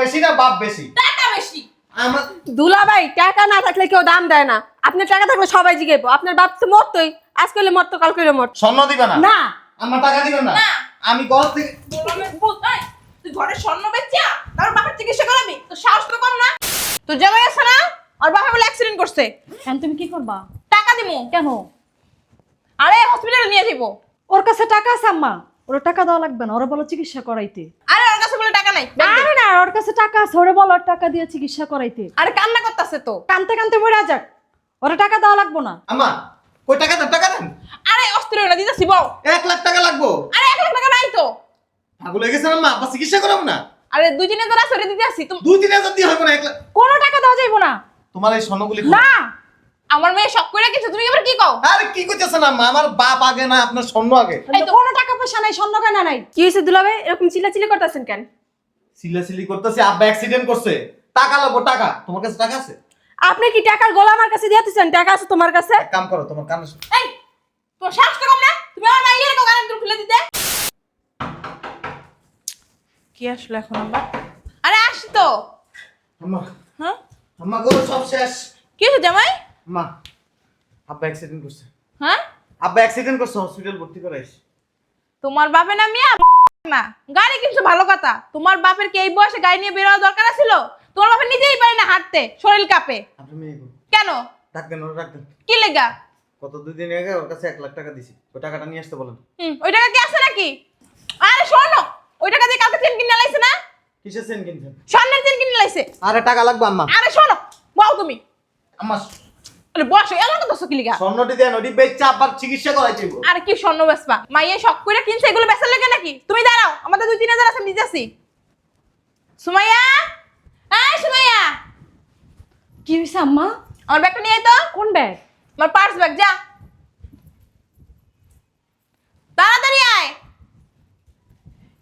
বেশি না বাপ বেশি? টাকা বেশি। আমার টাকা না থাকলে কেউ দাম দেয় না। আপনার টাকা থাকলে সবাই জিগেবো আপনার বাপ তো মরতোই। আজ করলে মরতো কাল করলে মরতো। স্বর্ণ দিবে না? না। আমার টাকা দিবেন না? না। আমি ঘর থেকে তুই ঘরে স্বর্ণ বেচা তার বাপের চিকিৎসা করাবি? তো সাহস তো কম না? জামাই আছে না? আর বাপে বলে অ্যাক্সিডেন্ট করছে। এখন তুমি কি করবা? টাকা দিমু। কেন? আরে হসপিটালে নিয়ে যাব ওর কাছে টাকা আছে আম্মা। ওর টাকা দেওয়া লাগবে না। ওরা বলো চিকিৎসা করাইতে। আরে ওর কাছে বলে টাকা নাই আরে না ওর কাছে টাকা আছে ওরে বলো ওর টাকা দিয়ে চিকিৎসা করাইতে। আরে কান্না করতেছে তো। কানতে কানতে মরে যাক। ওরা টাকা দেওয়া লাগবো না। আমা কই টাকা দেন টাকা দেন। আরে অস্থির না দিতেছি বউ এক লাখ টাকা লাগবো। আরে এক লাখ টাকা নাই তো। পাগল হয়ে গেছেন আম্মা? আব্বা চিকিৎসা করাবো না? আরে দুই তিন হাজার আছে ওটা দিতে আসি। তুমি দুই তিন হাজার দিয়ে হবে না এক লাখ কোনো টাকা দেওয়া যাইবো না। তোমার এই স্বর্ণগুলি না আমার মেয়ে শখ করে কিছু তুমি এবার কি কও? আরে কি কইতেছ না মা? আমার বাপ আগে না আপনার স্বর্ণ আগে। এই তো। কোনো টাকা পয়সা নাই স্বর্ণ কেনা নাই। কি হয়েছে দুলাভাই? এরকম চিল্লাচিল্লি করতেছেন কেন? সিলাসিলি করতেছে আব্বা অ্যাক্সিডেন্ট করছে। টাকা লাগবো টাকা। তোমার কাছে টাকা আছে? আপনি কি টাকার গোলা আমার কাছে দিয়েছেন টাকা আছে তোমার কাছে? এক কাম করো তোমার কানে শু- এই তোমার সাহস তো কম না? তুমি আমার মাইয়ের কো গানের খুলে দিতে। কি আসলো এখন আবার? আরে আসি তো। আম্মা। হ্যাঁ? আম্মা গো সব শেষ। কি হয়েছে জামাই? আম্মা আব্বা অ্যাক্সিডেন্ট করছে। হ্যাঁ? আব্বা অ্যাক্সিডেন্ট করছে হসপিটাল ভর্তি করাইছি। তোমার বাপে না মিয়া? না। গাড়ি কিনছো ভালো কথা। তোমার বাপের কি এই বয়সে গাড়ি নিয়ে বেরোয়া দরকার ছিল তোমার বাপের নিজেই পারে না হাঁটতে শরীর কাঁপে। আপনি মেয়ে গো কেন? ডাকতেন ওরা ডাকতেন কি লেগা? কত দুই দিন আগে ওর কাছে এক লাখ টাকা দিছি। ওই টাকাটা নিয়ে আসতে বলেন। হুম ওই টাকা কি আছে নাকি? আরে শোনো ওই টাকা দিয়ে কালকে চেন কিনে লাইছে না? কিসের সেন কিনছেন? স্বর্ণের চেন কিনে লাইছে। আরে টাকা লাগবে আম্মা। আরে শোনো বাও তুমি। আম্মা আরে বসো এমন কথা কি লিগা? স্বর্ণটি দেন ওটি বেচছে আব্বার চিকিৎসা করাইছে গো। কি স্বর্ণ বেসবা মাইয়ে শখ করে কিনছে এগুলো বেচার লেগে নাকি? তুমি দাঁড়াও আমাদের দুই তিন হাজার আছে আমি দিতেছি সুমাইয়া? এই সুমাইয়া! কি হয়েছে আম্মা? আমার ব্যাগটা নিয়ে আয় তো। কোন ব্যাগ? আমার পার্স ব্যাগ যা। তাড়াতাড়ি আয়।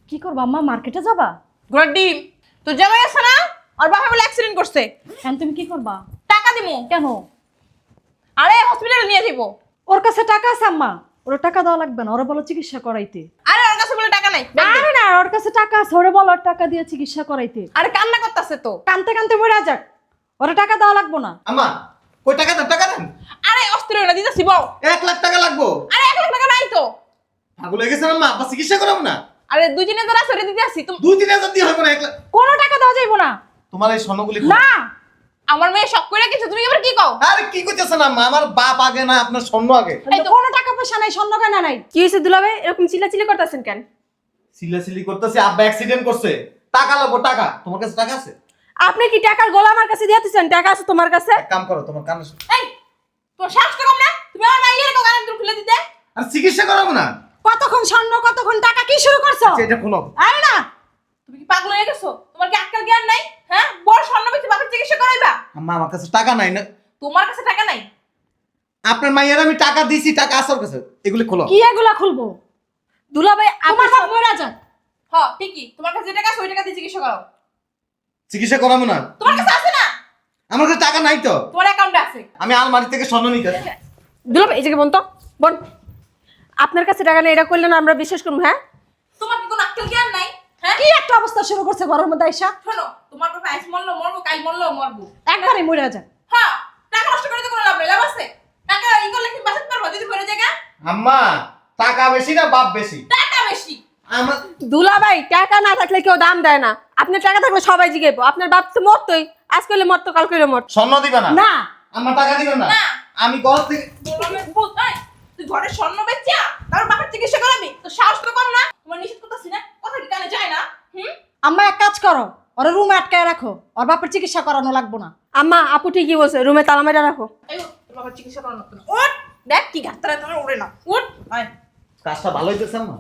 কি করবা আম্মা মার্কেটে যাবা? ঘোড়ার ডিম। তোর জামাই আছে না? আর বাপা বলে অ্যাক্সিডেন্ট করছে। এখন তুমি কি করবা? টাকা দিমু। কেন? আরে হসপিটালে নিয়ে যাব ওর কাছে টাকা আছে আম্মা। ওর টাকা দেওয়া লাগবে না ওরা বলো চিকিৎসা করাইতে। আরে ওর কাছে বলে টাকা নাই। আরে না ওর কাছে টাকা আছে ওরে বলো টাকা দিয়ে চিকিৎসা করাইতে। আরে কান্না করতেছে তো। কানতে কানতে মরে যাক। ওরা টাকা দেওয়া লাগবো না। আম্মা কই টাকা দেন টাকা দেন? আরে অস্থির না দিতেছি বউ এক লাখ টাকা লাগবো। আরে এক লাখ টাকা নাই তো। পাগল হয়ে গেছেন আম্মা আব্বা চিকিৎসা করাবো না? আরে দুই তিন হাজার আছে দিতে আসি। তুমি দুই তিন হাজার দিয়ে হবে না এক লাখ কোনো টাকা দেওয়া যাইবো না। তোমার এই স্বর্ণগুলি না আমার মেয়ে শখ করে কিছু তুমি এবার কি কও? আরে কি করতেছেন আম্মা আমার বাপ আগে না আপনার স্বর্ণ আগে। এই তো। কোনো টাকা পয়সা নাই স্বর্ণ কেনা নাই। কি হয়েছে দুলাভাই? এরকম চিল্লাচিল্লি করতেছেন কেন? সিলাসিলি করতেছে আব্বা অ্যাক্সিডেন্ট করছে। টাকা লাগবো টাকা। তোমার কাছে টাকা আছে? আপনি কি টাকার গোলা আমার কাছে দিয়ে দিতেছেন টাকা আছে তোমার কাছে? কাম করো তোমার কানে এই তোমার সাহস তো কম না? তুমি আমার মাইয়ের কো গানের খুলে দিতে। আর চিকিৎসা করাবো না? কতক্ষণ স্বর্ণ কতক্ষণ টাকা কি শুরু করছ? আচ্ছা, এটা খোলো আরে না। তুমি কি পাগল হয়ে গেছো? তোমার কি আক্কার জ্ঞান নাই হ্যাঁ বড় স্বর্ণ বেচে বাপের চিকিৎসা করাইবা আম্মা আমার কাছে টাকা নাই না। তোমার কাছে টাকা নাই? আপনার মাইয়ের আমি টাকা দিছি টাকা আছে ওর কাছে। এগুলি খোলো। কি এগুলা খুলবো? দুলাভাই আমার বাপ মরে যাক। হ ঠিকই। তোমার কাছে যে টাকা আছে ওই টাকা দিয়ে চিকিৎসা করো চিকিৎসা করাবো না। তোমার কাছে আছে না? আমার কাছে টাকা নাই তো। তোমার অ্যাকাউন্টে আছে। আমি আলমারি থেকে স্বর্ণ নিতে দুলাভাই এই জায়গায় বোন তো বোন আপনার কাছে টাকা নেই এটা করলে না আমরা বিশ্বাস করব হ্যাঁ তোমার কি কোনো আক্কেল জ্ঞান নাই হ্যাঁ কি একটা অবস্থা শুরু করছে ঘরের মধ্যে আইসা? শোনো তোমার বাবা আইস মরলো মরবো কাল মরলো মরবো। একবারে মরে হ্যাঁ টাকা নষ্ট করে তো কোনো লাভ নেই লাভ আছে? টাকা ই করলে কি বাঁচাতে পারব? যদি করে জায়গা আম্মা টাকা বেশি না বাপ বেশি? টাকা বেশি। আমার দুলাভাই টাকা না থাকলে কেউ দাম দেয় না। আপনার টাকা থাকলে সবাই জিগেবো আপনার বাপ তো মরতোই আজ করলে মরতো কাল করলে মরতো। স্বর্ণ দিবে না? না। আমার টাকা দিবেন না? না। আমি ঘর থেকে এই, তুই ঘরে স্বর্ণ বেচা? তার বাপের চিকিৎসা করাবি? তো সাহস তো কম না? তোমার নিষেধ করতেছি না? কথা কি কানে যায় না? হুম? আম্মা এক কাজ করো। ওর রুমে আটকায় রাখো। ওর বাপের চিকিৎসা করানো লাগবো না। আম্মা আপু ঠিকই বলছে রুমে তালা মেরা রাখো। এই তোর বাবার চিকিৎসা করানো লাগতো না। ওঠ! দেখ কি তোমার উড়ে না। আয়। কাজটা ভালো হইতেছে আম্মা?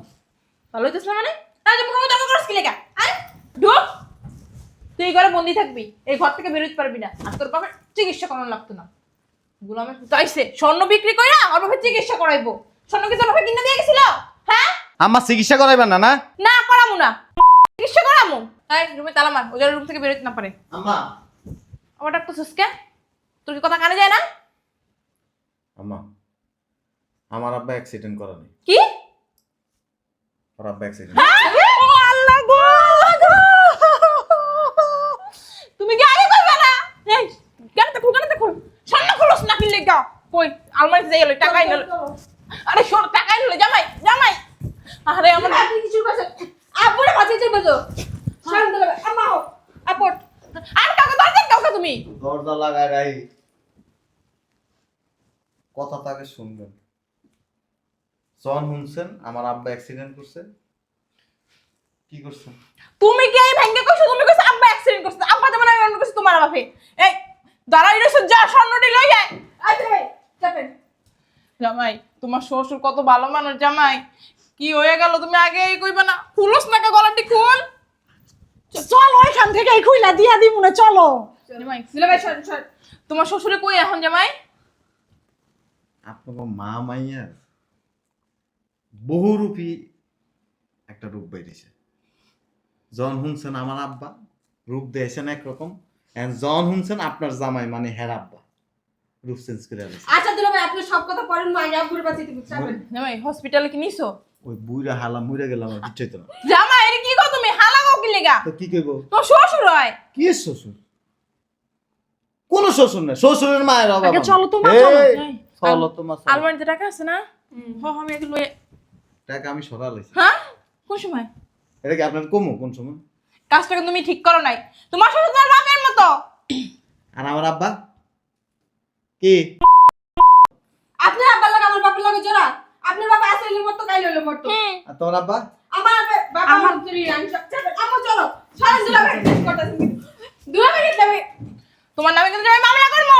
ভালো হইতেছ মানে? আরে তুমি মুখে করছ কি লেখা আয় ঢুক। তুই ঘরে বন্দি থাকবি। এই ঘর থেকে বেরোতে পারবি না। আর তোর বাবার চিকিৎসা করানো লাগতো না। গুলামের তাইছে স্বর্ণ বিক্রি কইরা আর বাবার চিকিৎসা করাইবো। স্বর্ণ কি তোর বাবা কিনে দিয়ে গেছিল? হ্যাঁ? আমার চিকিৎসা করাইবেন না না? না করামু না। চিকিৎসা করামু? এই রুমে তালা মার ওজার রুম থেকে বেরোতে না পারে। আম্মা। আমার ডাক্তার সুস্কে তোর কি কথা কানে যায় না? আম্মা আমার আব্বা অ্যাক্সিডেন্ট করানি কি? ওর আব্বা অ্যাক্সিডেন্ট ও আল্লাহ গো তুমি কি আগে করবে না? এই গানটা খুল গানটা খুল। সামনে না কি গা। কই আলমারিতে যাই হলো টাকা আরে শোন টাকা নিলে জামাই জামাই। আরে আমার আপনি কিছু করছেন? আপুরে বাঁচিয়ে বলো শান্ত হবে আম্মা হোক আপট আর কাউকে দরকার কাউকে তুমি? দরজা লাগায় রাই কথা তাকে শুনবেন। জন শুনছেন আমার আব্বা অ্যাক্সিডেন্ট করছে। কি করছেন? তুমি কি এই ভেঙ্গে কইছো? তুমি কইছো আব্বা অ্যাক্সিডেন্ট করছে। আব্বা আমি মনে করছি তোমার বাপে। এই দাঁড়াই রইছো যা স্বর্ণটি লই যায় চাপেন। জামাই তোমার শ্বশুর কত ভালো মানুষ জামাই। কি হয়ে গেল? তুমি আগে এই কইবা না। খুলস না কে গলাটি খুল। চল ওইখান থেকে এই খুইলা দিয়া দিব না চলো। জামাই দুলা ভাই সর সর। তোমার শ্বশুরে কই এখন জামাই? আপনার মা মাইয়ার বহুরূপী একটা রূপ বেরিয়েছে। জন শুনছেন আমার আব্বা রূপ দিয়েছেন একরকম। জন শুনছেন আপনার জামাই মানে হের আব্বা। রূপ চেঞ্জ করে আচ্ছা দুলা ভাই আপনি সব কথা পড়েন মা আপুরে বাঁচিয়ে দিব চাপেন জামাই হসপিটালে কি নিছো? ওই বুইরা হালা মুইরা গেলাম আর কিচ্ছুই তো না। জামাই এটা কি কো তুমি? হালাগো কি লেগা? তো কি কইব? তোমার শ্বশুর হয়? কি শ্বশুর? কোন শ্বশুর না শ্বশুরের মায়ের অভাব আগে। চলো তোমার, চলো। চলো তোমার চলো। আলমারিতে টাকা আছে না? হ হ, আমি এগুলো টাকা আমি সরালাইছি হ্যাঁ? কোন সময়? এটা কি আপনার কমু? কোন সময়? কাজটাকে তুমি ঠিক করো নাই। তোমার শ্বশুর তোমার বাপের মতো। আর আমার আব্বা? কি? আপনার আব্বার লাগে আমার বাপের লাগে জোড়া? আপনার বাবা আসলে মতো কাইল হলো মতো হুম আর তোমার আব্বা? আমার বাবা আমার চুরি আমি সব। চলো দুলা ভাই করতেছি। দুলা ভাই তোমার নামে কিন্তু আমি মামলা করব।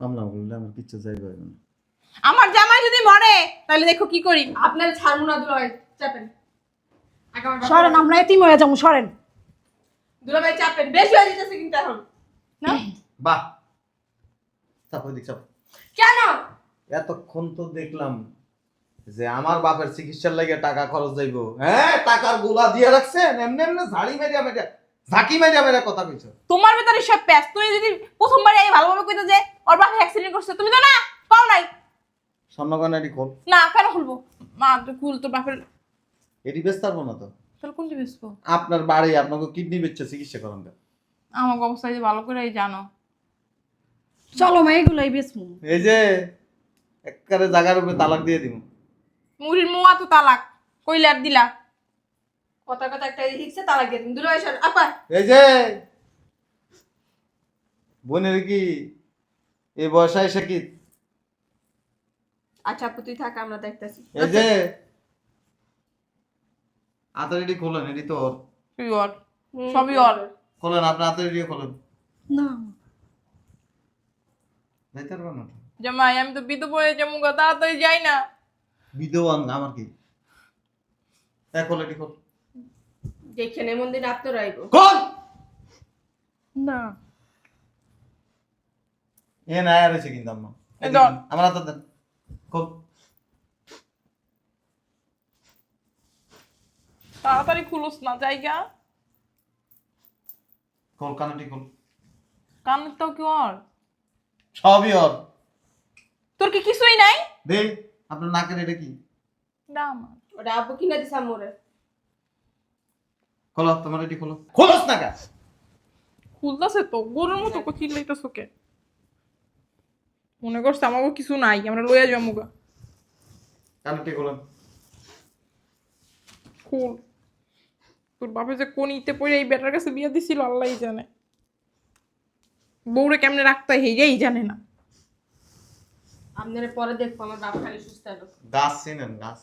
মামলা করলে আমার কিচ্ছু যাইবে না। আমার জামাই যদি মরে তাহলে দেখো কি করি। আপনার ছাড়বো না দুলা ভাই চাপেন। সরেন আমরা এতিম হয়ে যাব সরেন। দুলা ভাই চাপেন। বেশি হয়ে যেতেছে কিন্তু এখন। না? বাহ। চাপ ওইদিক চাপ। কেন? এতক্ষণ তো দেখলাম যে আমার বাপের চিকিৎসার লাগে টাকা খরচ যাইব। হ্যাঁ টাকার গোলা দিয়ে রাখছেন? এমনি এমনি ঝাড়ি মেরিয়া মেরিয়া ঝাঁকি মেরিয়া মেরিয়া কথা কইছো। তোমার ভিতরে সব প্যাস তুমি যদি প্রথমবার এই ভালোভাবে কইতে যে ওর বাপে অ্যাক্সিডেন্ট করছে তুমি তো না পাও নাই। খোল। না কেন খুলবো? মা তুই খুল তোর বাপের এটি বেশ পারব না তো। তাহলে কোনটি বেসবো আপনার বাড়ি আপনাকে কিডনি বেচছে চিকিৎসা করেন তো। আমার অবস্থা যে ভালো করেই জানো। চলো মা এগুলাই বেসমু এই যে একবারে জাগার উপরে তালাক দিয়ে দিব মুড়ির মোয়া তো তালাক কইলে আর দিলা। কথা কথা একটা হিকছে তালাক দিয়ে দিন দুলা ভাই সর আপা এই যে বোনের কি এই বয়সে এসে কি? আচ্ছা আপু তুই থাক আমরা দেখতেছি। এই যে আতার এটি খোলেন এটি তো ওর। তুই ওর। সবই ওর। খোলেন আপনার আতার এটি খোলেন। না। যাইতে না। জামাই আমি তো তাড়াতাড়ি যাই না। আমার কি? এক আপনার আইব। খোল না। এ না আর কিন্তু আম্মা। আমার হাতে দেন। তাড়াতাড়ি খুলোস না জায়গা। খোল কানাটি খোল কানের তো কি ওর? সবই ওর। তোর কি কিছুই নাই? দে আপনার নাকের এটা কি? না ওটা আপু কিনে দিছে আমরে খোলো তোমার এটি খোলো। খোলস না কা খুলতেছে তো গরুর মতো কি লাইতেছ কে মনে করছে আমাকে কিছু নাই আমরা লইয়া যাব গা। কানাটি খোলেন খুল। তোর বাপে যে কোন ইতে পড়ে এই বেটার কাছে বিয়ে দিছিল আল্লাহই জানে। বউরে কেমনে রাখতে হয় হেই জানে না। আপনারা পরে দেখব আমার বাপ খালি সুস্থ হলো গাছ। চিনেন গাছ।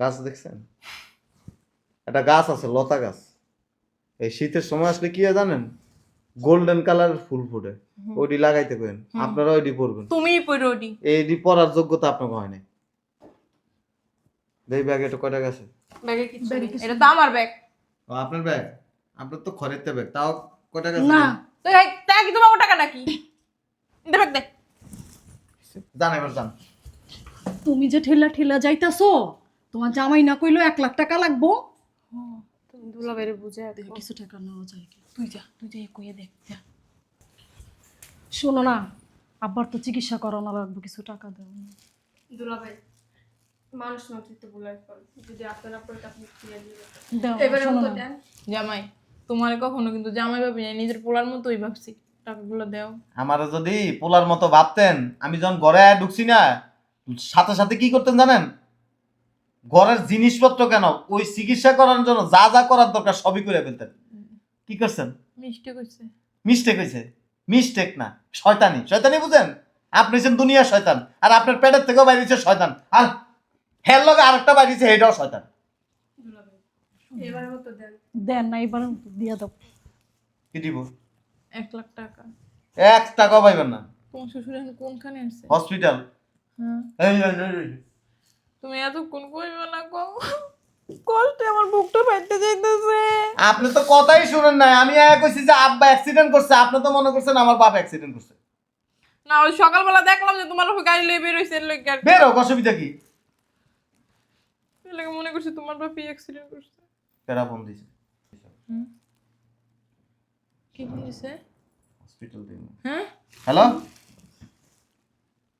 গাছ দেখছেন? একটা গাছ আছে লতা গাছ। এই শীতের সময় আসলে কি হয় জানেন? গোল্ডেন কালারের ফুল ফুটে। ওইটি লাগাইতে পারেন আপনারা ওইটি পরবেন। তুমিই পড়ে ওটি এইটি পরার যোগ্যতা আপনাকে হয় নাই। দেই ব্যাগ এটা কয়টা গেছে ব্যাগে কিছু নেই। এটা তো আমার ব্যাগ। ও আপনার ব্যাগ? আপনার তো খরিদতে ব্যাগ। তাও কয়টা গেছে না। তো তা কি তোমার টাকা নাকি? দে দে। জান এবার জান। তুমি যে ঠেলা ঠেলা যাইতাছো তোমার জামাই না কইলো এক লাখ টাকা লাগবো। তুমি দুলা বাইরে বুঝে দেখি কিছু টাকা নেওয়া যায় কি। তুই যা তুই যা কইয়ে দেখ যা। শোনো না আব্বার তো চিকিৎসা করানো লাগবে কিছু টাকা দেবো দুলা ভাই মানুষ বুলাই ফল যদি আপনারা পরে আপনি কিনে দিবেন দাও এবারে শোনো মতো না। দেন। জামাই তোমার কখনো কিন্তু জামাই ভাবি না নিজের পোলার মতোই ভাবছি। টাকাগুলো দাও। আমারে যদি পোলার মতো ভাবতেন আমি যখন ঘরে আয়া ঢুকছি না সাথে সাথে কি করতেন জানেন? ঘরের জিনিসপত্র কেন? ওই চিকিৎসা করার জন্য যা যা করার দরকার সবই করে ফেলতেন। কি করছেন? মিষ্টি কইছে। মিস্টেক হয়েছে মিস্টেক না শয়তানি। শয়তানি বুঝেন? আপনি হচ্ছেন দুনিয়ার শয়তান আর আপনার পেটের থেকেও বাইরেছে শয়তান। আর হের লগে আরেকটা বাইরেছে এটাও শয়তান। এবার মতো দেন। দেন না এবার দিয়ে দাও। কি দিব? এক লাখ টাকা। এক টাকাও পাইবেন না। তোমার শ্বশুর কোনখানে আছে? হসপিটাল। হ্যাঁ। এই, এই, এই। কইবে না কও? কষ্টে আমার বুকটা ফাইতে যাইতেছে। আপনি তো কথাই শুনেন নাই। আমি আয়া কইছি যে আব্বা অ্যাক্সিডেন্ট করছে। আপনি তো মনে করছেন আমার বাপ অ্যাক্সিডেন্ট করছে। না ওই সকালবেলা দেখলাম যে তোমার উপর গাড়ি লয়ে বের হইছে এর লগে বের অসুবিধা কি? মনে করছি তোমার বাপি অ্যাক্সিডেন্ট করছে। দিছে কি বলিছে হসপিটাল থেকে হ্যাঁ? হ্যালো?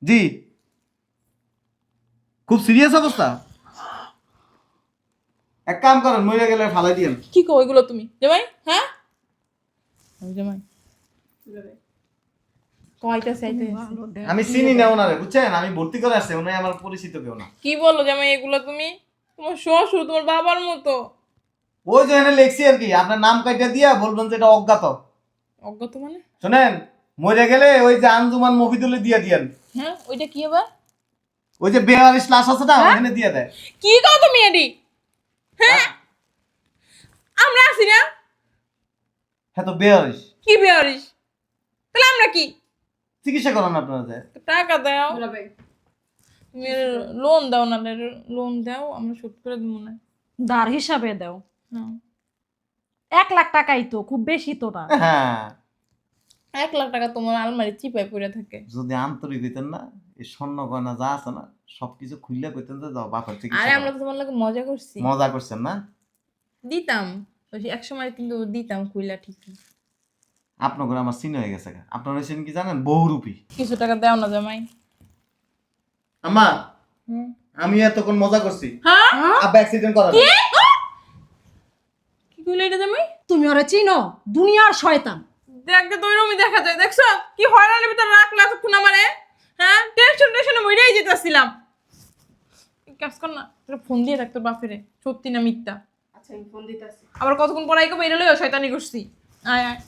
জি। খুব সিরিয়াস অবস্থা। এক কাম করেন মরে গেলে ফালাই দিয়েন। কি কো ওইগুলো তুমি? জামাই? হ্যাঁ? আমি জামাই। আমি চিনি না ওনারে বুঝছেন? আমি ভর্তি করে আসছে উনি আমার পরিচিত কেউ না। কি বলো জামাই এগুলো তুমি? তোমার শ্বশুর তোমার বাবার মতো। ওই যে এনে লেখছি আর কি আপনার নাম কাইটা দিয়া বলবেন যে এটা অজ্ঞাত। অজ্ঞাত মানে? শোনেন মরে গেলে ওই যে আঞ্জুমান মফিদুলে দিয়ে দিয়েন। হ্যাঁ ওইটা কি আবার? ওই যে বেহারিস লাশ আছে না ওখানে দিয়ে দেয়। কি কও তুমি এডি? হ্যাঁ? আমরা আছি না? হ্যাঁ তো বেহারিস কি বেয়ারিস তাহলে আমরা কি? চিকিৎসা করান আপনারা যে। টাকা দাও। তুমি লোন দাও না লোন দাও আমরা শোধ করে দেবো না। দার হিসাবে দাও। হ্যাঁ এক লাখ টাকাই তো খুব বেশি তো না। হ্যাঁ। এক লাখ টাকা তোমার আলমারি চিপায় পড়ে থাকে। যদি আন্তরিক হইতেন না এই স্বর্ণ গয়না যা আছে না সবকিছু খুললে কইতেন যে যাও বাপের চিকিৎসা আরে আমরা তো তোমার লোক মজা করছি। মজা করছেন না? দিতাম। ওই এক সময় কিন্তু দিতাম কুইলা ঠিকই। আপনার ঘরে আমার সিন হয়ে গেছে গা। আপনার হয়েছেন কি জানেন? বহু বহুরূপী। কিছু টাকা দাও না জামাই। আম্মা হুম। আমি এতক্ষণ মজা করছি। হ্যাঁ? আব্বা অ্যাক্সিডেন্ট করা কি কইলে এটা জামাই? তুমি ওরা চিনো দুনিয়ার শয়তান। দেখতে তো ওইরকমই দেখা যায় দেখছ? কি হয়রানির ভিতরে রাখলে এতক্ষণ আমারে? হ্যাঁ? টেনশন টেনশনে মইরাই যেতেছিলাম। কাজ কর না তোর ফোন দিয়ে রাখ তোর বাপেরে সত্যি না মিথ্যা? আচ্ছা আমি ফোন দিতেছি। আবার কতক্ষণ পরে আইকো বেরোলে শয়তানি করছি। আয় আয়।